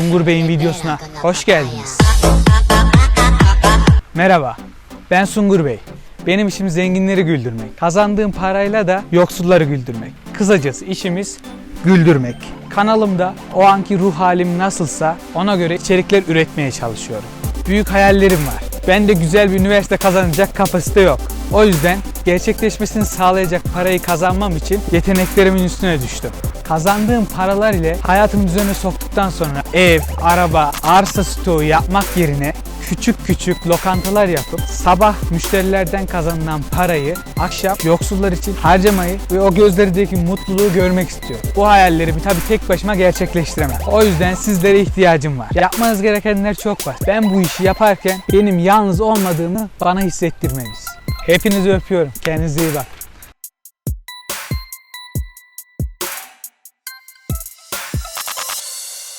Sungur Bey'in videosuna hoş geldiniz. Merhaba, ben Sungur Bey. Benim işim zenginleri güldürmek. Kazandığım parayla da yoksulları güldürmek. Kısacası işimiz güldürmek. Kanalımda o anki ruh halim nasılsa ona göre içerikler üretmeye çalışıyorum. Büyük hayallerim var. Ben de güzel bir üniversite kazanacak kapasite yok. O yüzden gerçekleşmesini sağlayacak parayı kazanmam için yeteneklerimin üstüne düştüm. Kazandığım paralar ile hayatımı düzene soktuktan sonra ev, araba, arsa stoğu yapmak yerine küçük küçük lokantalar yapıp sabah müşterilerden kazanılan parayı akşam yoksullar için harcamayı ve o gözlerdeki mutluluğu görmek istiyorum. Bu hayallerimi tabii tek başıma gerçekleştiremem. O yüzden sizlere ihtiyacım var. Yapmanız gerekenler çok var. Ben bu işi yaparken benim yalnız olmadığımı bana hissettirmeniz. Hepinizi öpüyorum. Kendinize iyi bakın.